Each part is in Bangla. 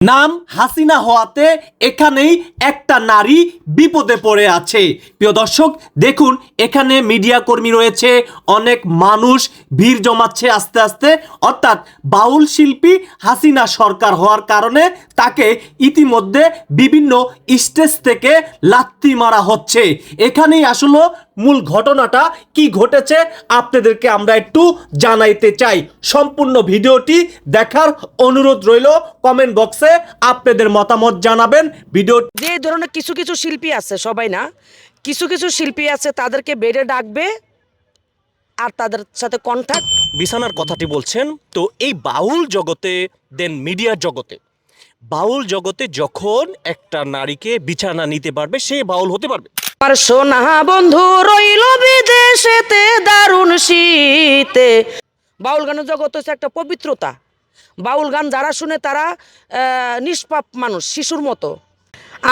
নাম হাসিনা হওয়াতে এখানেই একটা নারী বিপদে পড়ে আছে। প্রিয় দর্শক, দেখুন, এখানে মিডিয়া কর্মী রয়েছে, অনেক মানুষ ভিড় জমাচ্ছে আস্তে আস্তে। অর্থাৎ বাউল শিল্পী হাসিনা সরকার হওয়ার কারণে তাকে ইতিমধ্যে বিভিন্ন স্টেজ থেকে লাত্তি মারা হচ্ছে। এখানেই আসলে মূল ঘটনাটা কি ঘটেছে আপনাদেরকে আমরা একটু জানাইতে চাই। সম্পূর্ণ ভিডিওটি দেখার অনুরোধ রইল কমেন্ট বক্সে আপনাদের মতামত জানাবেন। ভিডিও যে ধরনের কিছু কিছু শিল্পী আছে সবাই না? কিছু কিছু শিল্পী আছে তাদেরকে বেডে ডাকবে আর তাদের সাথে কন্ট্যাক্ট বিছানার কথাটি বলছেন তো এই বাউল জগতে দেন মিডিয়ার জগতে বাউল জগতে যখন একটা নারীকে বিছানা নিতে পারবে সে বাউল হতে পারবে। আমার সোনা বন্ধু রইল বিদেশেতে দারুণ শীতে। বাউল গানের জগৎ হচ্ছে একটা পবিত্রতা। বাউল গান যারা শুনে তারা নিষ্পাপ মানুষ, শিশুর মতো।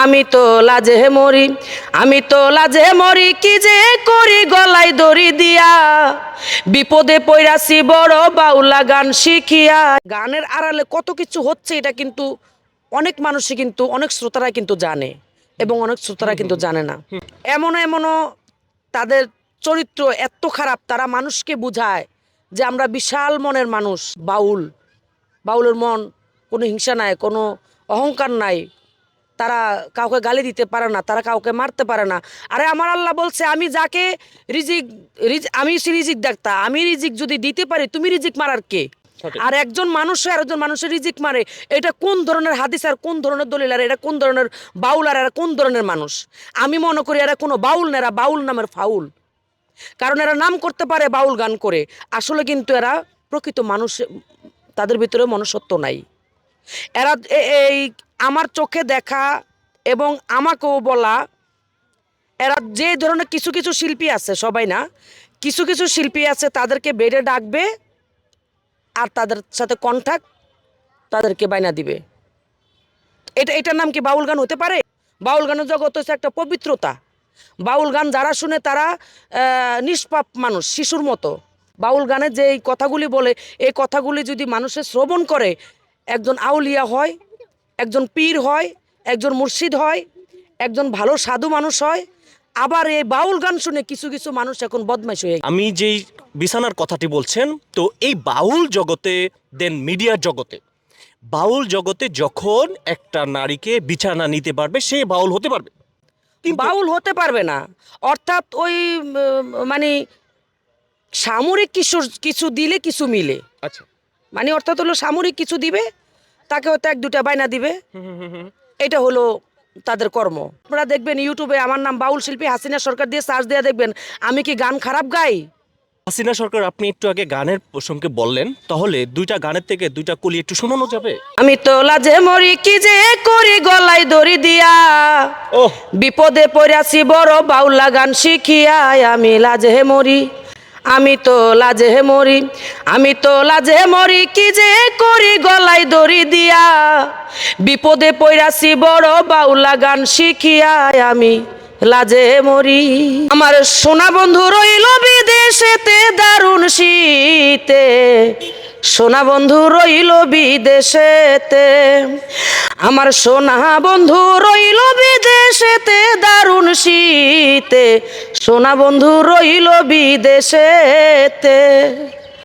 আমি তো লাজে মরি, আমি তো লাজে মরি, কি যে করি গলায় দড়ি দিয়া। বিপদে পইরাছি বড় বাউলা গান শিখিয়া। গানের আড়ালে কত কিছু হচ্ছে এটা কিন্তু অনেক মানুষই কিন্তু, অনেক শ্রোতারা কিন্তু জানে। এবং অনেক শ্রোতারা কিন্তু জানে না। এমন এমনও তাদের চরিত্র এত খারাপ তারা মানুষকে বুঝায় যে আমরা বিশাল মনের মানুষ বাউল। বাউলের মন কোনো হিংসা নাই কোনো অহংকার নাই। তারা কাউকে গালি দিতে পারে না তারা কাউকে মারতে পারে না। আরে আমার আল্লাহ বলছে আমি যাকে রিজিক রিজ- আমি হচ্ছি রিজিক ডাক্তার আমি রিজিক যদি দিতে পারি তুমি রিজিক মারার কে। আর একজন মানুষ আর একজন মানুষের রিজিক মারে, এটা কোন ধরনের হাদিস আর কোন ধরনের দলিল আর এটা কোন ধরনের বাউল আর এরা কোন ধরনের মানুষ? আমি মনে করি এরা কোনো বাউল না, এরা বাউল নামের ফাউল। কারণ এরা নাম করতে পারে, বাউল গান করে। আসলে কিন্তু এরা প্রকৃত মানুষ, তাদের ভিতরে মনুষ্যত্ব নাই। এরা এই আমার চোখে দেখা এবং আমাকেও বলা, এরা যে ধরনের কিছু কিছু শিল্পী আছে, সবাই না, কিছু কিছু শিল্পী আছে, তাদেরকে বেডে ডাকবে আর তাদের সাথে কন্ট্যাক্ট তাদেরকে বাইনা দিবে। এটা, এটার নাম কি বাউল গান হতে পারে? বাউল গানের জগৎ হচ্ছে একটা পবিত্রতা। বাউল গান যারা শুনে তারা নিষ্পাপ মানুষ, শিশুর মতো। বাউল গানে যে এই কথাগুলি বলে, এই কথাগুলি যদি মানুষের শ্রবণ করে, একজন আউলিয়া হয়, একজন পীর হয়, একজন মুর্শিদ হয়, একজন ভালো সাধু মানুষ হয় আবার এই বাউল গান শুনে কিছু কিছু মানুষ এখন বদমাইশ হয়ে আমি যেই বিছানার কথাটি বলছেন তো এই বাউল জগতে দেন মিডিয়ার জগতে বাউল জগতে যখন একটা নারীকে বিছানা নিতে পারবে সে বাউল হতে পারবে। বাউল হতে পারবে না। অর্থাৎ ওই মানে সামরিক কিছু কিছু দিলে কিছু মিলে। আচ্ছা। মানে অর্থাৎ হলো সামরিক কিছু দিবে তাকে হয়তো এক দুটা বায়না দিবে। এটা হলো তাদের কর্ম। আপনারা দেখবেন ইউটিউবে আমার নাম বাউল শিল্পী হাসিনা সরকার দিয়ে সার্চ দিয়ে দেখবেন আমি কি গান খারাপ গাই? হাসিনা সরকার আপনি একটু আগে গানের প্রসঙ্গে বললেন তাহলে দুইটা গানের থেকে দুইটা কলি একটু শোনানো যাবে? আমি তো লাজে মরি কি যে করি গলায় দড়ি দিয়া। ও বিপদে পড়াছি বড় বাউলা গান শিখিয়া আমি লাজে মরি। আমি তো লাজে মরি, আমি তো লাজে মরি, কি যে করি গলায় দড়ি দিয়া? বিপদে পৈরাছি বড় বাউলা গান শিখিয়া আমি লাজে মরি। আমার সোনা বন্ধু রইল বিদেশেতে দারুণ শীতে সোনা বন্ধু রইল বিদেশেতে। আমার সোনা বন্ধু রইল বিদেশেতে দারুণ শীতে। সোনা বন্ধু রইল বিদেশেতে।